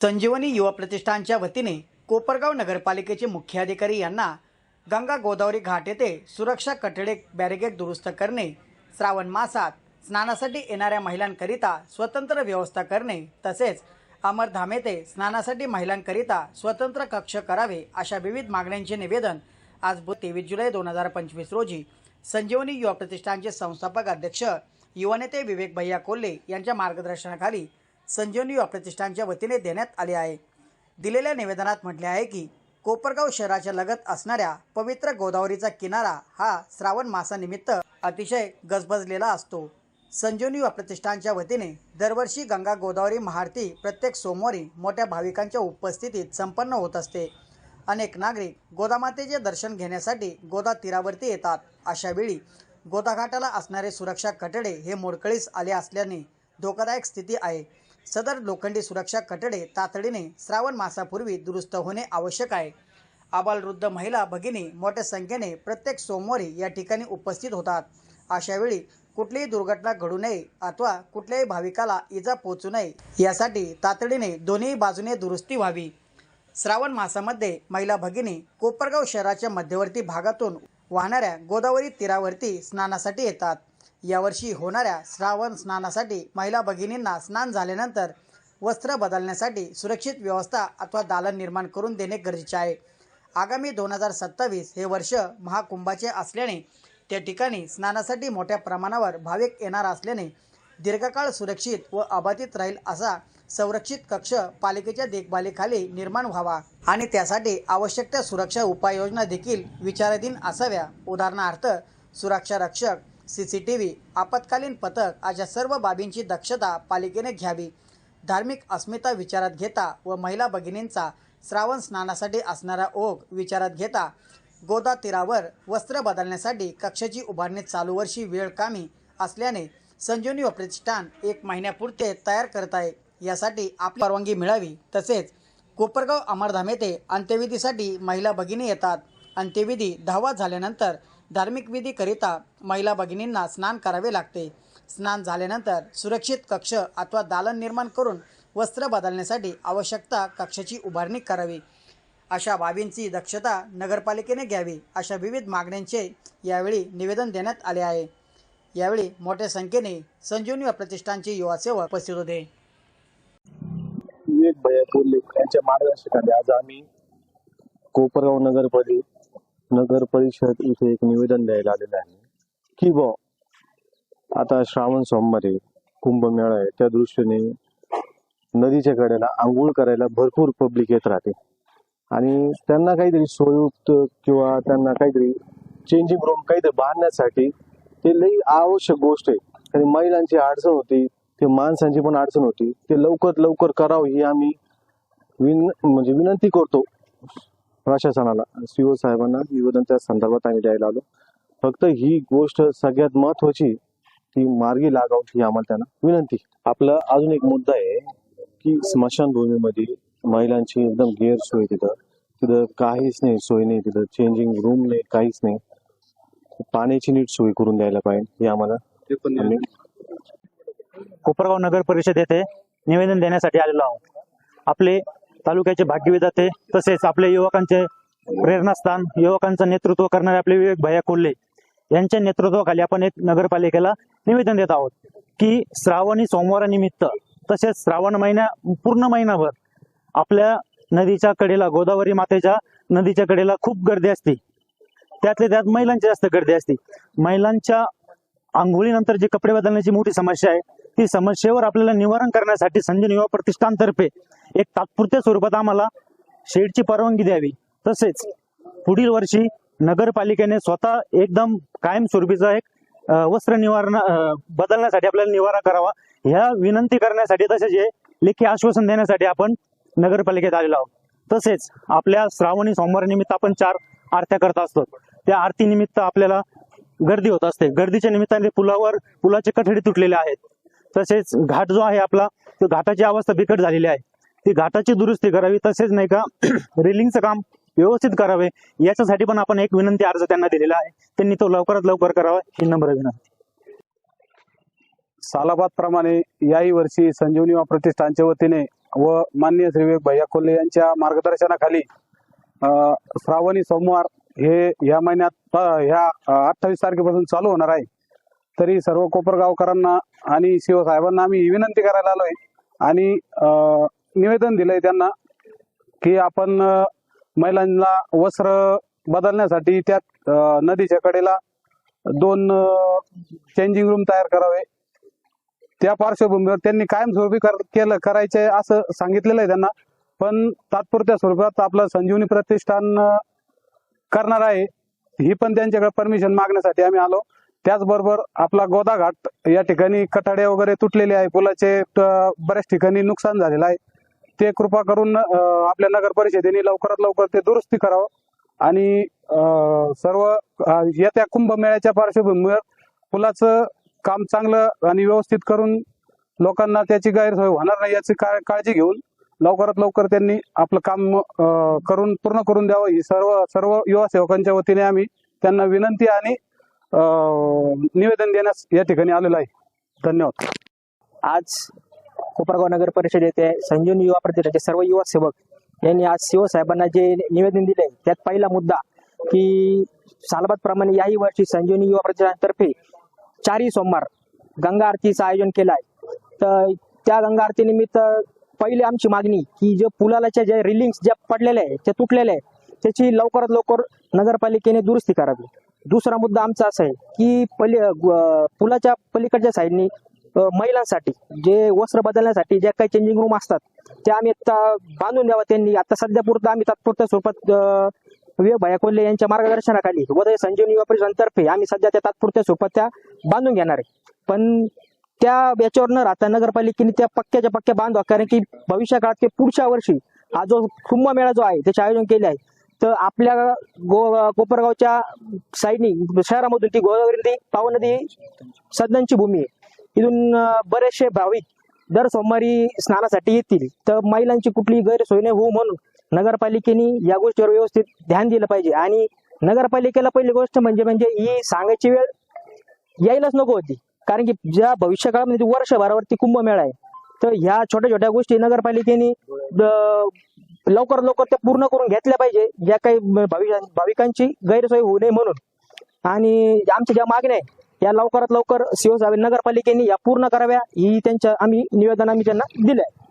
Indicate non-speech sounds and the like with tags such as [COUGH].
संजीवनी युवा प्रतिष्ठानच्या वतीने कोपरगाव नगरपालिकेचे मुख्याधिकारी यांना गंगा गोदावरी घाट येथे सुरक्षा कठडे बॅरिगेड दुरुस्त करणे श्रावण मासात स्नानासाठी येणाऱ्या महिलांकरिता स्वतंत्र व्यवस्था करणे तसेच अमरधाम येथे स्नानासाठी महिलांकरिता स्वतंत्र कक्ष करावे अशा विविध मागण्यांचे निवेदन आज तेवीस जुलै दोन हजार पंचवीस रोजी संजीवनी युवा प्रतिष्ठानचे संस्थापक अध्यक्ष युवानेते विवेक भैया कोल्हे यांच्या मार्गदर्शनाखाली संजीवनी युवा प्रतिष्ठानच्या वतीने देण्यात आले आहे. दिलेल्या निवेदनात म्हटले आहे की कोपरगाव शहराच्या लगत असणाऱ्या पवित्र गोदावरीचा किनारा हा श्रावण मासानिमित्त अतिशय गजबजलेला असतो. संजीवनी युवा प्रतिष्ठानच्या वतीने दरवर्षी गंगा गोदावरी महाआरती प्रत्येक सोमवारी मोठ्या भाविकांच्या उपस्थितीत संपन्न होत असते. अनेक नागरिक गोदामातेचे दर्शन घेण्यासाठी गोदा तीरावरती येतात. अशावेळी गोदाघाटाला असणारे सुरक्षा कटडे हे मोडकळीस आले असल्याने धोकादायक स्थिती आहे. सदर लोखंडी सुरक्षा कटडे तातडीने श्रावण मासापूर्वी दुरुस्त होणे आवश्यक आहे. आबालवृद्ध महिला भगिनी मोठ्या संख्येने प्रत्येक सोमवारी या ठिकाणी उपस्थित होतात. अशावेळी कुठलीही दुर्घटना घडू नये अथवा कुठल्याही भाविकाला इजा पोचू नये यासाठी तातडीने दोन्ही बाजूने दुरुस्ती व्हावी. श्रावण मासामध्ये महिला भगिनी कोपरगाव शहराच्या मध्यवर्ती भागातून वाहणाऱ्या गोदावरी तीरावरती स्नानासाठी येतात. यावर्षी होणाऱ्या श्रावण स्नानासाठी महिला भगिनींना स्नान झाल्यानंतर वस्त्र बदलण्यासाठी सुरक्षित व्यवस्था अथवा दालन निर्माण करून देणे गरजेचे आहे. आगामी दोन हजार सत्तावीस हे वर्ष महाकुंभाचे असल्याने त्या ठिकाणी स्नानासाठी मोठ्या प्रमाणावर भाविक येणार असल्याने दीर्घकाळ सुरक्षित व अबाधित राहील असा संरक्षित कक्ष पालिकेच्या देखभालीखाली निर्माण व्हावा आणि त्यासाठी आवश्यक त्या सुरक्षा उपाययोजना देखील विचाराधीन असाव्या. उदाहरणार्थ सुरक्षा रक्षक सी सी टी व्ही आपत्कालीन पथक अशा सर्व बाबींची दक्षता पालिकेने घ्यावी. धार्मिक अस्मिता विचारात घेता व महिला भगिनींचा श्रावण स्नानासाठी असणारा ओघ विचारात घेता. गोदा तीरावर वस्त्र बदलण्यासाठी कक्षाची उभारणी चालू वर्षी वेळ कामी असल्याने संजीवनी व प्रतिष्ठान एक महिन्यापुरते तयार करत आहे. यासाठी आपली परवानगी मिळावी. तसेच कोपरगाव अमरधाम येथे अंत्यविधीसाठी महिला भगिनी येतात. अंत्यविधी दहावा झाल्यानंतर धार्मिक विधीकरिता महिला भगिनींना स्नान करावे लागते. स्नान झाल्यानंतर सुरक्षित कक्ष अथवा दालन निर्माण करून वस्त्र बदलण्यासाठी आवश्यकता कक्षाची उभारणी करावी. अशा बाबींची दक्षता नगरपालिकेने घ्यावी अशा विविध मागण्यांचे यावेळी निवेदन देण्यात आले आहे. यावेळी मोठ्या संख्येने संजीवनी व प्रतिष्ठानचे युवासेवक उपस्थित होते. विवेक भैया कोल्हे यांच्या आज आम्ही कोपरगाव नगर नगर परिषद इथे एक निवेदन द्यायला आलेलं आहे की ब आता श्रावण सोमवारी कुंभमेळा आहे. त्या दृष्टीने नदीच्या कडेला आंघोळ करायला भरपूर पब्लिक येत राहते. आणि त्यांना काहीतरी सोयुक्त किंवा त्यांना काहीतरी चेंजिंग रूम काहीतरी बांधण्यासाठी ते लई आवश्यक गोष्ट आहे. आणि महिलांची अडचण होती ते माणसांची पण अडचण होती. ते लवकर लवकर करावं ही आम्ही विन म्हणजे विनंती करतो. प्रशासनाला सीओ साहेबांना निवेदन त्या संदर्भात आम्ही द्यायला आलो. फक्त ही गोष्ट सगळ्यात महत्वाची ती मार्गी लागावं ही आम्हाला त्यांना विनंती. आपला अजून एक मुद्दा आहे की स्मशानभूमीमध्ये महिलांची एकदम गैरसोय तिथं. तिथं काहीच नाही सोय नाही तिथं. चेंजिंग रूम नाही काहीच नाही. पाण्याची नीट सोय करून द्यायला पाहिजे हे आम्हाला आम्ही कोपरगाव नगर परिषद येथे निवेदन देण्यासाठी आलेलो आहोत. आपले तालुक्याचे भाग्यविधाते तसेच आपले युवकांचे प्रेरणास्थान युवकांचं नेतृत्व करणारे आपले विवेक भैया कोल्हे यांच्या नेतृत्वाखाली आपण एक नगरपालिकेला निवेदन देत आहोत की श्रावणी सोमवारानिमित्त तसेच श्रावण महिन्या पूर्ण महिनाभर आपल्या नदीच्या कडेला गोदावरी मातेच्या नदीच्या कडेला खूप गर्दी असते. त्यातल्या त्यात महिलांची जास्त गर्दी असते. महिलांच्या आंघोळीनंतर जे कपडे बदलण्याची मोठी समस्या आहे ती समस्येवर आपल्याला निवारण करण्यासाठी संजीवन युवा प्रतिष्ठानतर्फे एक तात्पुरत्या स्वरूपात आम्हाला शेडची परवानगी द्यावी. तसेच पुढील वर्षी नगरपालिकेने स्वतः एकदम कायमस्वरूपीचा एक वस्त्र निवारण बदलण्यासाठी आपल्याला निवारा करावा. ह्या विनंती करण्यासाठी तसेच हे लेखी आश्वासन देण्यासाठी आपण नगरपालिकेत आलेलो आहोत. तसेच आपल्या श्रावणी सोमवार निमित्त आपण चार आरत्या करत असतो. त्या आरती निमित्त आपल्याला गर्दी होत असते. गर्दीच्या निमित्ताने पुलावर पुलाचे कठडे तुटलेले आहेत. तसेच घाट जो आहे आपला तो घाटाची अवस्था बिकट झालेली आहे. ती घाटाची दुरुस्ती करावी तसेच नाही का [CLEARS THROAT] रेलिंगचं काम व्यवस्थित करावे याच्यासाठी पण आपण एक विनंती अर्ज त्यांना दिलेला आहे. त्यांनी तो लवकरात लवकर करावा ही नम्र विनंती. सालाबाद प्रमाणे याही वर्षी संजीवनी प्रतिष्ठानच्या वतीने व माननीय श्री विवेक भैया कोल्हे यांच्या मार्गदर्शनाखाली श्रावणी सोमवार हे या महिन्यात ह्या अठ्ठावीस तारखेपासून चालू होणार आहे. तरी सर्व कोपरगावकरांना आणि शिवसाहेबांना आम्ही ही विनंती करायला आलोय. आणि निवेदन दिलंय त्यांना की आपण महिलांना वस्त्र बदलण्यासाठी त्यात नदीच्या कडेला दोन चेंजिंग रूम तयार करावे. त्या पार्श्वभूमीवर त्यांनी कायमस्वरूपी कर, केलं करायचे असं सांगितलेलं आहे त्यांना. पण तात्पुरत्या स्वरूपात आपलं संजीवनी प्रतिष्ठान करणार आहे. ही पण त्यांच्याकडे परमिशन मागण्यासाठी आम्ही आलो. त्याचबरोबर आपला गोदाघाट या ठिकाणी कठाडे वगैरे तुटलेले आहे. पुलाचे बऱ्याच ठिकाणी नुकसान झालेलं आहे. ते कृपा करून आपल्या नगर परिषदेने लवकरात लवकर ते दुरुस्ती करावं. आणि सर्व येत्या कुंभमेळ्याच्या पार्श्वभूमीवर पुलाचं काम चांगलं आणि व्यवस्थित करून लोकांना त्याची गैरसोय होणार नाही याची का- काळजी घेऊन लवकरात लवकर त्यांनी आपलं काम करून पूर्ण करून द्यावं. ही सर्व सर्व युवा सेवकांच्या वतीने आम्ही त्यांना विनंती आणि निवेदन देण्यास या ठिकाणी आलेलो आहे. धन्यवाद. आज कोपरगाव नगर परिषद येथे संजीवनी युवा प्रतिष्ठाचे सर्व युवा सेवक यांनी आज शिवसाहेबांना जे निवेदन दिले त्यात पहिला मुद्दा की सालबाद प्रमाणे याही वर्षी संजीवनी युवा प्रतिष्ठानतर्फे चारही सोमवार गंगा आरतीचं आयोजन केलं आहे तर त्या गंगा आरतीनिमित्त पहिली आमची मागणी की जे पुलालाच्या जे रिलिंग्स ज्या पडलेले आहे ते तुटलेले आहे त्याची लवकरात लवकर नगरपालिकेने दुरुस्ती करावी. दुसरा मुद्दा आमचा असा आहे की पली पुलाच्या पलीकडच्या साईडनी महिलांसाठी जे वस्त्र बदलण्यासाठी ज्या काही चेंजिंग रूम असतात त्या आम्ही आता बांधून द्यावा त्यांनी. आता सध्या पुरतं आम्ही तात्पुरत्या स्वरूपात विवेक भैया कोल्हे यांच्या मार्गदर्शनाखाली व संजीवनी युवा परिषदांतर्फे आम्ही सध्या त्या तात्पुरत्या स्वरूपात त्या बांधून घेणार आहे. पण त्या याच्यावर न राहता नगरपालिकेने त्या पक्क्याच्या पक्क्या बांधवा कारण की भविष्या काळात ते पुढच्या वर्षी हा जो कुंभमेळा जो आहे त्याचे आयोजन केले आहे तर आपल्या गो कोपरगावच्या साईडनी शहरामधून ती गोदावरी नदी पावन नदी सदनची भूमी आहे. इथून बरेचसे भाविक दर सोमवारी स्नानासाठी येतील. तर महिलांची कुठली गैरसोय नाही होऊ म्हणून नगरपालिकेने या गोष्टीवर व्यवस्थित ध्यान दिलं पाहिजे. आणि नगरपालिकेला पहिली गोष्ट म्हणजे म्हणजे ही सांगायची वेळ यायलाच नको होती. कारण की ज्या भविष्यकाळामध्ये वर्षभरावरती कुंभमेळा आहे. तर ह्या छोट्या छोट्या गोष्टी नगरपालिकेने लवकर लवकर त्या पूर्ण करून घेतल्या पाहिजे. ज्या काही भाविक भाविकांची गैरसोय होऊ नये म्हणून. आणि आमच्या ज्या मागण्या आहे या लवकरात लवकर शिवसाहेब नगरपालिकेने या पूर्ण कराव्या ही त्यांच्या आम्ही निवेदन आम्ही त्यांना दिलंय.